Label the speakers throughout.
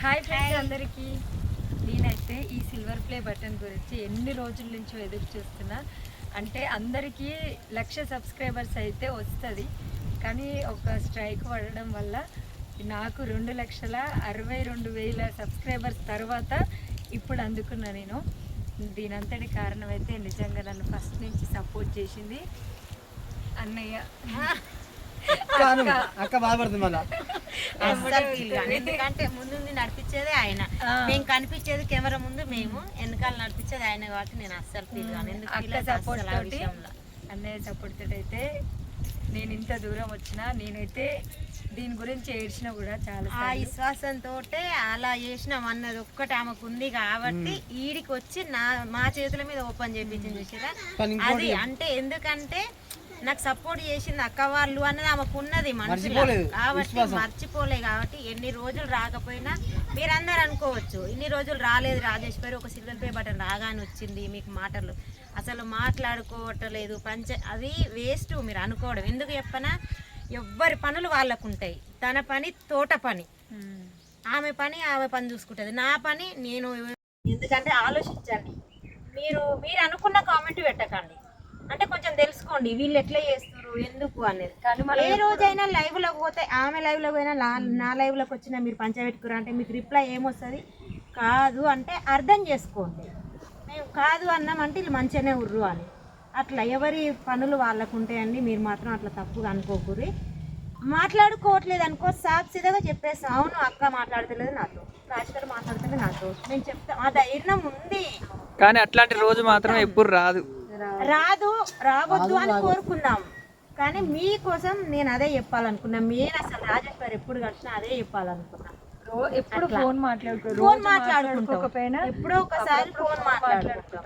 Speaker 1: Hi friends అందరికీ. నేనైతే ఈ సిల్వర్ ప్లే బటన్ గురించి ఎన్ని రోజుల నుంచో ఎదురు చూస్తున్నా. అంటే అందరికీ లక్ష సబ్స్క్రైబర్స్ అయితే వస్తుంది. కానీ ఒక స్ట్రైక్ పడడం వల్ల నాకు రెండు లక్షల అరవై రెండు వేల సబ్స్క్రైబర్స్ తర్వాత ఇప్పుడు అందుకున్నా నేను. దీనంతటి కారణం అయితే నిజంగా నన్ను ఫస్ట్ నుంచి సపోర్ట్ చేసింది అన్నయ్య.
Speaker 2: అక్క. అక్క బాధపడుతుంది మళ్ళా.
Speaker 3: ఎందుకంటే ముందుండి నడిపించేదే ఆయన. మేము కనిపించేది కెమెరా ముందు మేము వెనకాల నడిపించేది ఆయన కాబట్టి నేను అస్సలు ఫీల్ కాను. ఎందుకు.
Speaker 1: అన్నయ్య సపోర్ట్ తోటి అయితే నేను ఇంత దూరం వచ్చినా నేనైతే దీని గురించి ఏడ్చినా కూడా చాలా
Speaker 3: ఆ విశ్వాసంతో అలా చేసినాం అన్నది ఒక్కటి ఆమెకు ఉంది కాబట్టి ఈడికి వచ్చి నా మా చేతుల మీద ఓపెన్ చేయించింది చూసారా? అది అంటే ఎందుకంటే నాకు సపోర్ట్ చేసింది అక్క వాళ్ళు అన్నది ఆమెకు ఉన్నది మనసులో కాబట్టి
Speaker 2: విశ్వాసం.
Speaker 3: మర్చిపోలే కాబట్టి ఎన్ని రోజులు రాకపోయినా మీరందరూ అనుకోవచ్చు. ఇన్ని రోజులు రాలేదు రాజేష్ పేరు ఒక సిల్వర్ పే బటన్ రాగానే వచ్చింది మీకు మాటలు. అసలు మాట్లాడుకోవట్లేదు. పంచ అది వేస్ట్ మీరు అనుకోవడం. ఎందుకు చెప్పనా? ఎవ్వరి పనులు వాళ్ళకు ఉంటాయి తన పని తోట పని. ఆమె పని ఆమె పని చూసుకుంటుంది. నా పని నేను ఎందుకంటే ఆలోచించండి. మీరు మీరు అనుకున్న కామెంట్ పెట్టకండి. అంటే కొంచెం తెలుసుకోండి వీళ్ళు ఎట్లా చేస్తారు ఎందుకు అనేది.
Speaker 1: కానీ మనం
Speaker 3: ఏ రోజైనా లైవ్లోకి పోతే ఆమె లైవ్లోకి పోయినా నా లైవ్లోకి వచ్చినా మీరు పంచబెట్టుకురా అంటే మీకు రిప్లై ఏమొస్తుంది? కాదు అంటే అర్థం చేసుకోండి. మేము కాదు అన్నామంటే వీళ్ళు మంచిగానే ఉర్రు అని. అట్లా ఎవరి పనులు వాళ్ళకు ఉంటాయండి మీరు మాత్రం అట్లా తప్పుగా అనుకోకూరి. మాట్లాడుకోవట్లేదు అనుకో సాక్షిగా చెప్పేస్తాం. అవును అక్క మాట్లాడతలేదు నాతో. రాజకీయ మాట్లాడతలేదు నాతో. నేను చెప్తా ఆ ధైర్యం ఉంది.
Speaker 4: కానీ అట్లాంటి రోజు మాత్రం ఎప్పుడు రాదు.
Speaker 3: రాదు. రావద్దు అని కోరుకున్నాం. కానీ మీకోసం నేను అదే చెప్పాలనుకున్నా. మీరు అసలు రాజేష్ గారు ఎప్పుడు కలిసినా అదే చెప్పాలనుకున్నా.
Speaker 1: ఎప్పుడు ఫోన్ మాట్లాడుకో
Speaker 3: ఫోన్ మాట్లాడుకుంటాం. ఎప్పుడో ఒకసారి ఫోన్ మాట్లాడుకుంటాం.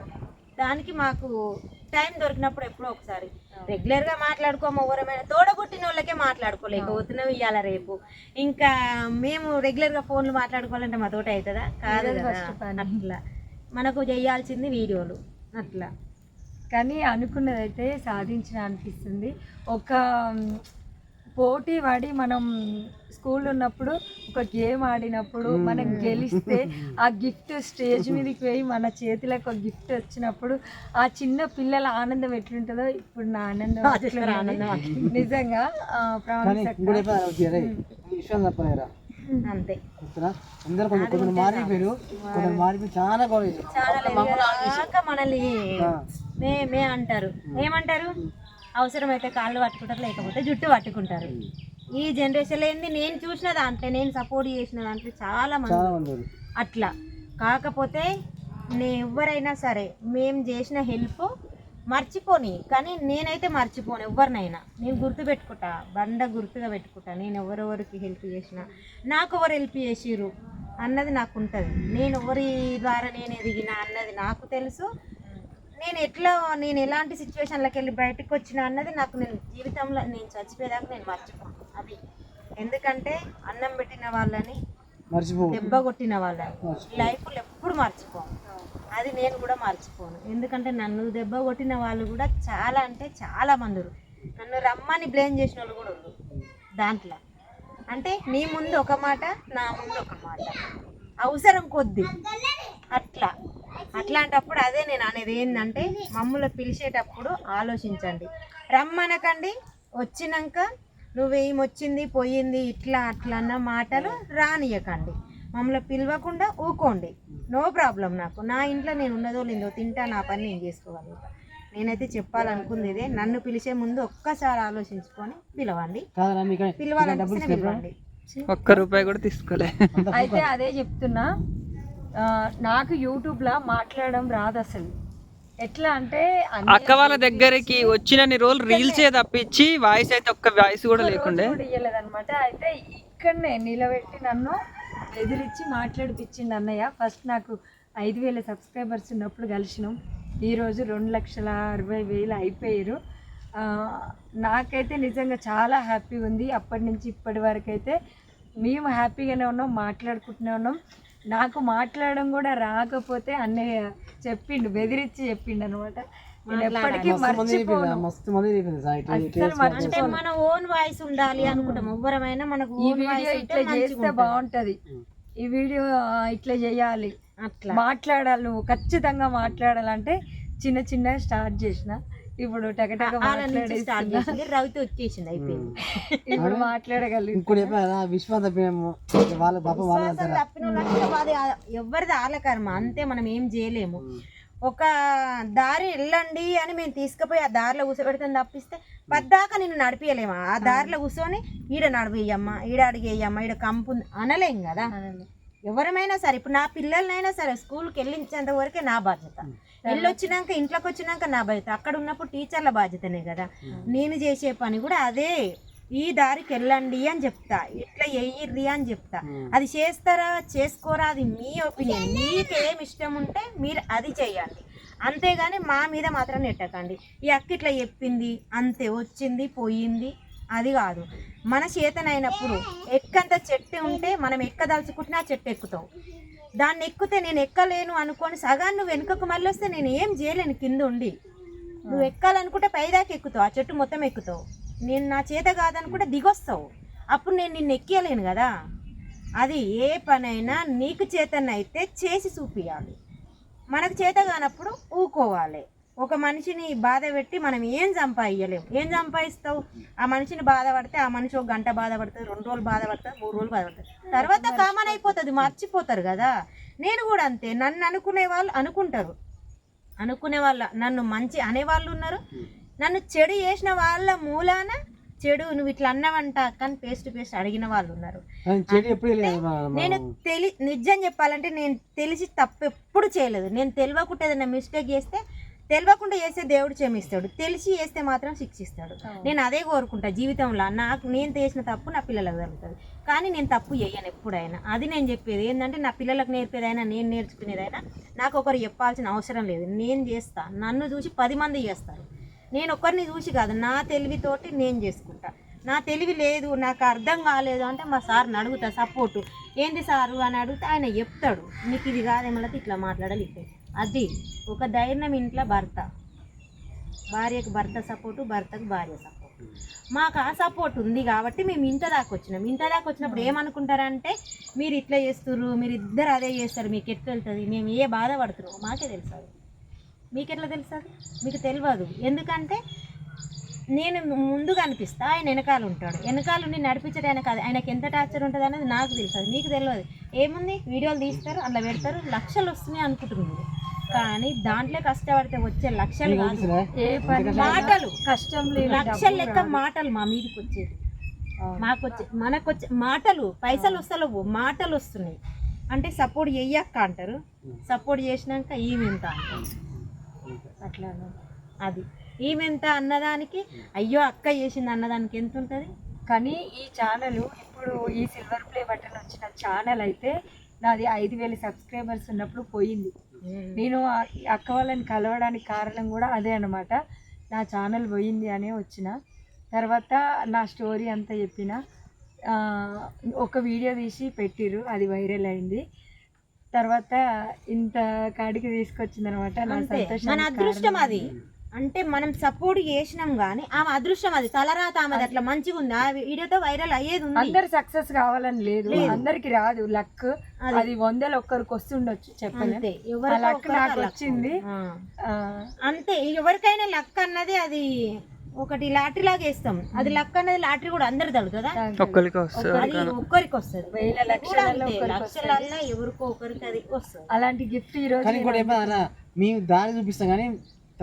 Speaker 3: దానికి మాకు టైం దొరికినప్పుడు ఎప్పుడో ఒకసారి. రెగ్యులర్గా మాట్లాడుకోము ఎవరమైనా తోడబుట్టిన వాళ్ళకే మాట్లాడుకోలేకపోతున్నాం ఇవాళ రేపు. ఇంకా మేము రెగ్యులర్గా ఫోన్లు మాట్లాడుకోవాలంటే మా తోట అవుతుందా? కాదు. అట్లా. మనకు చేయాల్సింది వీడియోలు. అట్లా.
Speaker 1: కానీ అనుకున్నదైతే సాధించిన అనిపిస్తుంది ఒక పోటీ పడి మనం స్కూల్ ఉన్నప్పుడు ఒక గేమ్ ఆడినప్పుడు మనం గెలిస్తే ఆ గిఫ్ట్ స్టేజ్ మీదకి పోయి మన చేతిలోకి ఒక గిఫ్ట్ వచ్చినప్పుడు ఆ చిన్న పిల్లల ఆనందం ఎట్లుంటుందో ఇప్పుడు నా ఆనందం నిజంగా
Speaker 3: అంతే.
Speaker 2: అందరు కొంచెం మారిపోయారు కొందరు మారిపోయి చాలా
Speaker 3: మనల్ని. మే మే అంటారు. ఏమంటారు? అవసరమైతే కాళ్ళు పట్టుకుంటారు లేకపోతే జుట్టు పట్టుకుంటారు. ఈ జనరేషన్లో ఏంది? నేను చూసిన దాంట్లో నేను సపోర్ట్ చేసిన దాంట్లో చాలా మంది. అట్లా. కాకపోతే నే ఎవరైనా సరే మేము చేసిన హెల్ప్ మర్చిపోని కానీ నేనైతే మర్చిపోను ఎవరినైనా. నేను గుర్తు పెట్టుకుంటా బండ గుర్తుగా పెట్టుకుంటా. నేను ఎవరెవరికి హెల్ప్ చేసిన నాకు ఎవరు హెల్ప్ చేసిర్రు అన్నది నాకు ఉంటుంది. నేను ఎవరి ద్వారా నేను ఎదిగిన అన్నది నాకు తెలుసు. నేను ఎట్లా నేను ఎలాంటి సిచ్యువేషన్లోకి వెళ్ళి బయటకు వచ్చిన అన్నది నాకు నేను జీవితంలో నేను చచ్చిపోయేదాకా నేను మర్చిపోను. అది ఎందుకంటే అన్నం పెట్టిన వాళ్ళని దెబ్బ కొట్టిన వాళ్ళని లైఫ్లో ఎప్పుడు మర్చిపోను. అది నేను కూడా మర్చిపోను. ఎందుకంటే నన్ను దెబ్బ కొట్టిన వాళ్ళు కూడా చాలా అంటే చాలా మంది. నన్ను రమ్మని బ్లేమ్ చేసిన వాళ్ళు కూడా ఉన్నారు. దాంట్లో. అంటే నీ ముందు ఒక మాట నా ముందు ఒక మాట. అవసరం కొద్ది. అట్లా. అట్లాంటప్పుడు అదే నేను అనేది ఏంటంటే మమ్మల్ని పిలిచేటప్పుడు ఆలోచించండి. రమ్మనకండి వచ్చినాక నువ్వేం వచ్చింది పోయింది ఇట్లా అట్లా అన్న మాటలు రానియకండి. మమ్మల్ని పిలవకుండా ఊకోండి. నో ప్రాబ్లం నాకు. నా ఇంట్లో నేను ఉన్నదో లేదో తింటా నా పని నేను చేసుకోగలుగుతా నేనైతే చెప్పాలనుకుంది ఇదే నన్ను పిలిచే ముందు ఒక్కసారి ఆలోచించుకొని పిలవండి. పిలవాలనిపిస్తే పిలవండి.
Speaker 4: ఒక్క రూపాయి కూడా తీసుకోలే.
Speaker 1: అయితే అదే చెప్తున్నా నాకు యూట్యూబ్లో మాట్లాడడం రాదు అసలు ఎట్లా అంటే
Speaker 4: అక్క వాళ్ళ దగ్గరికి వచ్చినన్ని రోజులు రీల్సే తప్పించి వాయిస్ అయితే ఒక్క వాయిస్ కూడా లేకుండే.
Speaker 1: కూడా ఇయ్యలేదన్నమాట. అయితే ఇక్కడనే నిలబెట్టి నన్ను ఎదిరించి మాట్లాడిపించిండు అన్నయ్య. ఫస్ట్ నాకు ఐదు వేల సబ్స్క్రైబర్స్ ఉన్నప్పుడు కలిసినాం. ఈరోజు రెండు లక్షల అరవై వేలు అయిపోయారు. నాకైతే నిజంగా చాలా హ్యాపీగా ఉంది అప్పటి నుంచి ఇప్పటి వరకు అయితే మేము హ్యాపీగానే ఉన్నాం మాట్లాడుకుంటూనే ఉన్నాం. నాకు మాట్లాడడం కూడా రాకపోతే అన్నయ్య చెప్పిండు బెదిరించి చెప్పిండు అనమాట.
Speaker 3: అంటే మన ఓన్ వాయిస్ ఉండాలి అనుకుంటాం. ఎవ్వరమైనా మనకు
Speaker 1: ఈ వీడియో ఇట్లా చేస్తే బాగుంటది. ఈ వీడియో ఇట్లా చేయాలి.
Speaker 3: అట్లా.
Speaker 1: మాట్లాడాలి నువ్వు. ఖచ్చితంగా మాట్లాడాలంటే చిన్న చిన్న స్టార్ట్ చేసిన. ఇప్పుడు టకటక
Speaker 3: రవితో వచ్చేసింది అయిపోయింది.
Speaker 1: ఇప్పుడు మాట్లాడగలి
Speaker 2: ఇంకోటి చెప్పారా విశ్వాస తప్పినాము వాళ్ళ పాప వాళ్ళు
Speaker 3: విశ్వాసం తప్పిన వాళ్ళకి అది ఎవరిది ఆలకర్మ అంతే మనం ఏం చేయలేము. ఒక దారి వెళ్ళండి అని మేము తీసుకుపోయి ఆ దారిలో కూర్చోబెడతాం తప్పిస్తే పద్దాక నిన్ను నడిపియలేమా? ఆ దారిలో కూర్చొని ఈడ నడిపియ్యమ్మా ఈడ అడిగేయమ్మా ఈడ కంపు ఉంది అనలేం కదా? ఎవరమైనా సరే ఇప్పుడు నా పిల్లలనైనా సరే స్కూల్కి వెళ్ళించేంత వరకే నా బాధ్యత. వెళ్ళొచ్చినాక ఇంట్లోకి వచ్చినాక నా బాధ్యత. అక్కడ ఉన్నప్పుడు టీచర్ల బాధ్యతనే కదా. నేను చేసే పని కూడా అదే. ఈ దారికి వెళ్ళండి అని చెప్తా. ఇట్లా వెయ్యిర్రి అని చెప్తా. అది చేస్తారా చేసుకోరా అది మీ ఒపీనియన్. మీకు ఏం ఇష్టం ఉంటే మీరు అది చేయండి. అంతేగాని మా మీద మాత్రం నెట్టకండి. ఈ అక్క ఇట్లా చెప్పింది అంతే వచ్చింది పోయింది. అది కాదు. మన చేతనైనప్పుడు ఎక్కంత చెట్టు ఉంటే మనం ఎక్కదలుచుకుంటున్నా చెట్టు ఎక్కుతావు. దాన్ని ఎక్కితే నేను ఎక్కలేను అనుకొని సగాన్ని నువ్వు వెనుకకు మళ్ళీ వస్తే నేను ఏం చేయలేను కింద ఉండి. నువ్వు ఎక్కాలనుకుంటే పైదాకా ఎక్కుతావు ఆ చెట్టు మొత్తం ఎక్కుతావు. నేను నా చేత కాదనుకుంటే దిగొస్తావు. అప్పుడు నేను నిన్ను ఎక్కియలేను కదా. అది ఏ పనైనా నీకు చేతనైతే చేసి చూపించాలి మనకు చేత కానప్పుడు ఊకోవాలి. ఒక మనిషిని బాధ పెట్టి మనం ఏం సంపాదించలేము ఏం సంపాదిస్తావు? ఆ మనిషిని బాధపడితే ఆ మనిషి ఒక గంట బాధపడుతుంది రెండు రోజులు బాధపడుతుంది మూడు రోజులు బాధపడుతుంది తర్వాత కామన్ అయిపోతుంది మర్చిపోతారు కదా. నేను కూడా అంతే నన్ను అనుకునే వాళ్ళు అనుకుంటారు. అనుకునే వాళ్ళ నన్ను మంచి అనేవాళ్ళు ఉన్నారు. నన్ను చెడు చేసిన వాళ్ళ మూలాన చెడు నువ్వు ఇట్లా అన్నవంట కానీ పేస్ట్ పేస్ట్ అడిగిన వాళ్ళు ఉన్నారు. నేను తెలి నిజం చెప్పాలంటే నేను తెలిసి తప్పు ఎప్పుడు చేయలేదు. నేను తెలియకుండా ఏదైనా మిస్టేక్ చేస్తే తెలియకుండా చేస్తే దేవుడు క్షమిస్తాడు. తెలిసి చేస్తే మాత్రం శిక్షిస్తాడు. నేను అదే కోరుకుంటా జీవితంలో. నాకు నేను చేసిన తప్పు నా పిల్లలకు జరుగుతుంది. కానీ నేను తప్పు చేయను ఎప్పుడైనా. అది నేను చెప్పేది. ఏంటంటే నా పిల్లలకు నేర్పేదైనా నేను నేర్చుకునేదైనా నాకు ఒకరు చెప్పాల్సిన అవసరం లేదు. నేను చేస్తా. నన్ను చూసి పది మంది చేస్తారు. నేను ఒకరిని చూసి కాదు. నా తెలివితోటి నేను చేసుకుంటా. నా తెలివి లేదు. నాకు అర్థం కాలేదు అంటే మా సార్ని అడుగుతా సపోర్టు. ఏంది సారు? అని అడిగితే ఆయన చెప్తాడు. నీకు ఇది కాదేమో ఇట్లా మాట్లాడాలి ఇట్లా అది ఒక ధైర్యం ఇంట్లో భర్త. భార్యకు భర్త సపోర్టు భర్తకు భార్య సపోర్ట్. మాకు ఆ సపోర్ట్ ఉంది కాబట్టి మేము ఇంత దాకా వచ్చినాం. ఇంత దాకా వచ్చినప్పుడు ఏమనుకుంటారంటే మీరు ఇట్లా చేస్తుర్రు మీరు ఇద్దరు అదే చేస్తారు మీకు ఎట్లా వెళ్తుంది? మేము ఏ బాధపడుతున్నాం మాకే తెలుసు. మీకు ఎట్లా తెలుసు అది? మీకు తెలియదు ఎందుకంటే నేను ముందు కనిపిస్తా ఆయన వెనకాల ఉంటాడు. వెనకాల ఉండి నడిపించడం ఆయన కాదు. ఆయనకి ఎంత టార్చర్ ఉంటుంది అనేది నాకు తెలుసు మీకు తెలియదు ఏముంది? వీడియోలు తీస్తారు అట్లా పెడతారు. లక్షలు వస్తున్నాయి అనుకుంటున్నారు. కానీ దాంట్లో కష్టపడితే వచ్చే లక్షలు కాదు.
Speaker 2: తెలుసురా?
Speaker 1: ఏ పని
Speaker 3: మాటలు.
Speaker 1: కష్టం లేని
Speaker 3: లక్షల లెక్క మాటలు మా మీదకి వచ్చేది. మాకు వచ్చే మనకు వచ్చే మాటలు పైసలు వస్తలేవు. మాటలు వస్తున్నాయి. అంటే సపోర్ట్ చెయ్యక్క అంటారు. సపోర్ట్ చేసినాక ఈమెంత అంటారు. అట్లా. అది. ఈమెంత అన్నదానికి అయ్యో అక్క చేసింది అన్నదానికి ఎంత ఉంటుంది?
Speaker 1: కానీ ఈ ఛానల్ ఇప్పుడు ఈ సిల్వర్ ప్లే బటన్ వచ్చిన ఛానల్ అయితే నాది ఐదు వేల సబ్స్క్రైబర్స్ ఉన్నప్పుడు పోయింది. నేను అక్క వాళ్ళని కలవడానికి కారణం కూడా అదే అనమాట నా ఛానల్ పోయింది అనే వచ్చిన. తర్వాత నా స్టోరీ అంతా చెప్పిన. ఒక వీడియో తీసి పెట్టిర్రు అది వైరల్ అయింది. తర్వాత ఇంత కాడికి తీసుకొచ్చింది అనమాట నా సంతోషం
Speaker 3: అదృష్టం అది. అంటే మనం సపోర్ట్ చేసినాం కానీ ఆమె అదృష్టం అది. తలరాత ఆమెది అట్లా మంచిగా ఉంది? ఆ వీడియోతో వైరల్ అయ్యేది ఉంది.
Speaker 1: అందరు సక్సెస్ కావాలని లేదు. అందరికి రాదు. లక్ అది. వందలు ఒక్కరికి వస్తుండొచ్చు
Speaker 3: ఎవరికో
Speaker 1: లక్ నాకు. వచ్చింది.
Speaker 3: అంతే. ఎవరికైనా లక్ అన్నది అది ఒకటి లాటరీ లాగా వేస్తాం. అది లక్ అనేది లాటరీ కూడా అందరు తడుతుందా
Speaker 4: ఒక్కరికి వస్తుంది.
Speaker 3: అది ఒక్కరికి వస్తుంది.
Speaker 1: వేల లక్షలలో
Speaker 3: ఎవరికో ఒకరికి అది వస్తుంది.
Speaker 1: అలాంటి గిఫ్ట్ ఈ రోజు
Speaker 2: మేము దారి చూపిస్తాం కానీ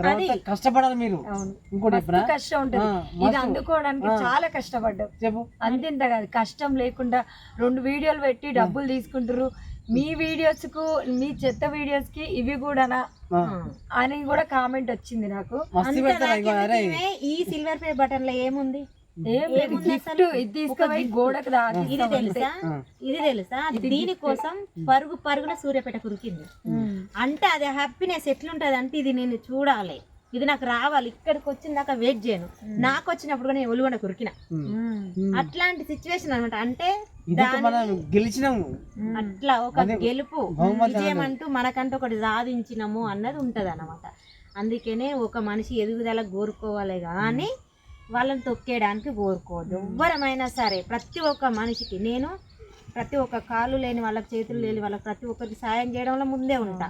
Speaker 2: తర్వాత కష్టపడాలి మీరు.
Speaker 1: అవును.
Speaker 2: ఇంకోటి
Speaker 1: కష్టం ఉంటుంది. ఇది. అందుకోవడానికి చాలా కష్టపడ్డాం.
Speaker 2: చెప్పు.
Speaker 1: అంతేంత కాదు. కష్టం లేకుండా రెండు వీడియోలు పెట్టి డబ్బులు తీసుకుంటారు మీ వీడియోస్కు మీ చెత్త వీడియోస్కి ఇవి కూడానా? అని కూడా కామెంట్ వచ్చింది నాకు.
Speaker 3: ఈ సిల్వర్ ప్లే బటన్లో ఏముంది?
Speaker 1: ఇది
Speaker 3: తెలుసా? ఇది తెలుసా? దీనికోసం పరుగు పరుగున సూర్యపేట కురికింది. అంటే అది హ్యాపీనెస్ ఎట్లుంటది అంటే ఇది నేను చూడాలి. ఇది నాకు రావాలి. ఇక్కడికి వచ్చిన దాకా వెయిట్ చేయను. నాకు వచ్చినప్పుడు నేను ఒలుగొండ కురికిన. అట్లాంటి సిచ్యువేషన్ అనమాట అంటే
Speaker 2: గెలిచినాము.
Speaker 3: అట్లా ఒక గెలుపు విజయం అంటూ మనకంటూ ఒకటి సాధించినము అన్నది ఉంటది అనమాట అందుకనే ఒక మనిషి ఎదుగుదల కోరుకోవాలి కానీ వాళ్ళని తొక్కేయడానికి కోరుకోవద్దు ఎవ్వరమైనా సరే ప్రతి ఒక్క మనిషికి నేను ప్రతి ఒక్క కాలు లేని వాళ్ళకి చేతులు లేని వాళ్ళకి ప్రతి ఒక్కరికి సాయం చేయడంలో ముందే ఉంటా.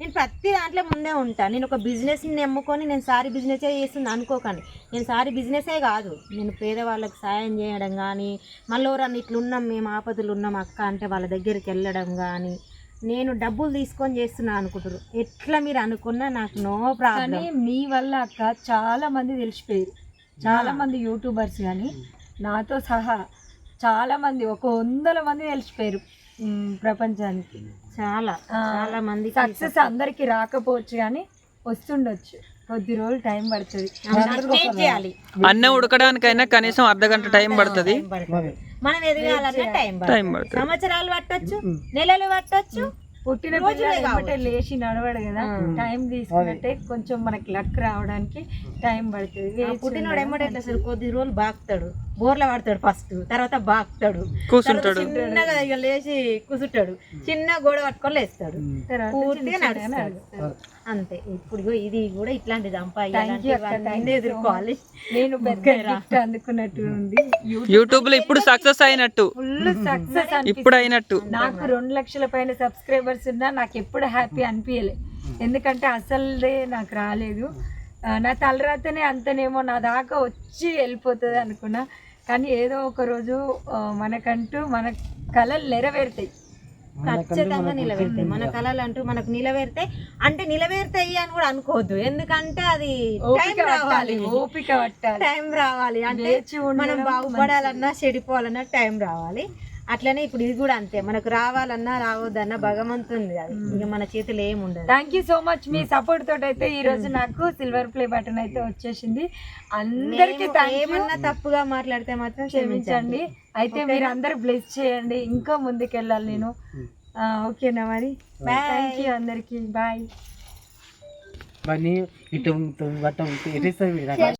Speaker 3: నేను ప్రతి దాంట్లో ముందే ఉంటా. నేను ఒక బిజినెస్ని నమ్ముకొని నేను సారీ బిజినెసే చేస్తుంది అనుకోకండి. నేను సారీ బిజినెసే కాదు. నేను పేదవాళ్ళకి సాయం చేయడం కానీ మళ్ళీ ఇట్లున్నాం మేము ఆపదలు ఉన్నాం అక్క అంటే వాళ్ళ దగ్గరికి వెళ్ళడం కానీ నేను డబ్బులు తీసుకొని చేస్తున్నా అనుకుంటారు ఎట్లా మీరు అనుకున్నా నాకు నో ప్రాబ్లం.
Speaker 1: మీ వల్ల అక్క చాలా మంది తెలిసిపోయారు. చాలా మంది యూట్యూబర్స్ కానీ నాతో సహా చాలా మంది ఒక వందల మంది తెలిసిపోయారు ప్రపంచానికి.
Speaker 3: చాలా చాలా మంది
Speaker 1: సక్సెస్ అందరికి రాకపోవచ్చు కానీ వస్తుండొచ్చు. కొద్ది రోజులు టైం పడుతుంది.
Speaker 4: అన్నం ఉడకడానికైనా కనీసం అర్ధ గంట టైం పడుతుంది.
Speaker 3: మనం ఎదగాలన్నా టైం పడుతుంది. సంవత్సరాలు పట్టొచ్చు నెలలు పట్టొచ్చు
Speaker 1: పుట్టిన పిల్లలు లేచి నడవడు కదా. టైం తీసుకున్నట్టే కొంచెం మనకి లక్ రావడానికి టైం పడుతుంది.
Speaker 3: పుట్టినోడు ఎమ్మటే ఎట్లా అసలు కొద్ది రోజులు బాగుతాడు బోర్ల పడతాడు ఫస్ట్ తర్వాత బాగుతాడు
Speaker 4: కూర్చుంటాడు
Speaker 3: చిన్నగా ఇక లేచి కూసుంటాడు. చిన్న గోడ పట్టుకొని లేస్తాడు.
Speaker 1: తర్వాత
Speaker 3: పూర్తిగా నడుస్తాడు. అంతే. ఇప్పుడు ఇది కూడా ఇట్లాంటి
Speaker 1: Thank you అక్క, thank
Speaker 3: సంపాదించి
Speaker 1: you. so
Speaker 3: ఎదుర్కోవాలి.
Speaker 1: నేను అందుకున్నట్టు ఉంది.
Speaker 4: యూట్యూబ్లో ఇప్పుడు సక్సెస్ అయినట్టు.
Speaker 1: ఫుల్ సక్సెస్
Speaker 4: ఇప్పుడు అయినట్టు.
Speaker 1: నాకు రెండు లక్షల పైన సబ్స్క్రైబర్స్ ఉన్నా నాకు ఎప్పుడు హ్యాపీ అనిపించలే ఎందుకంటే అసలుదే నాకు రాలేదు. నా తలరాతనే అంతనేమో నా దాకా వచ్చి వెళ్ళిపోతుంది అనుకున్నా. కానీ ఏదో ఒక రోజు మనకంటూ మన కళలు నెరవేరుతాయి.
Speaker 3: ఖచ్చితంగా నిలబెడతాయి. మన కళలు అంటూ మనకు నిలబెడతాయి అంటే నిలబెడతాయి అని కూడా అనుకోవద్దు. ఎందుకంటే అది టైం రావాలి.
Speaker 1: ఓపిక
Speaker 3: టైం రావాలి. అంటే మనం బాగుపడాలన్నా చెడిపోవాలన్నా టైం రావాలి. అట్లనే ఇప్పుడు ఇది కూడా అంతే. మనకు రావాలన్నా రావద్దన్నా భగవంతుంది అది. ఇక మన చేతిలో ఏమి ఉండదు.
Speaker 1: థ్యాంక్ యూ సో మచ్ మీ సపోర్ట్ తోటి అయితే ఈ రోజు నాకు సిల్వర్ ప్లే బటన్ అయితే వచ్చేసింది. అందరికీ
Speaker 3: ఏమన్నా తప్పుగా మాట్లాడితే మాత్రం క్షమించండి.
Speaker 1: అయితే మీరు అందరు బ్లెస్ చేయండి. ఇంకా ముందుకు వెళ్ళాలి నేను ఆ, ఓకేనా మరి? థ్యాంక్ యూ అందరికి. బాయ్
Speaker 2: మరి నీ ఇటు ఎటు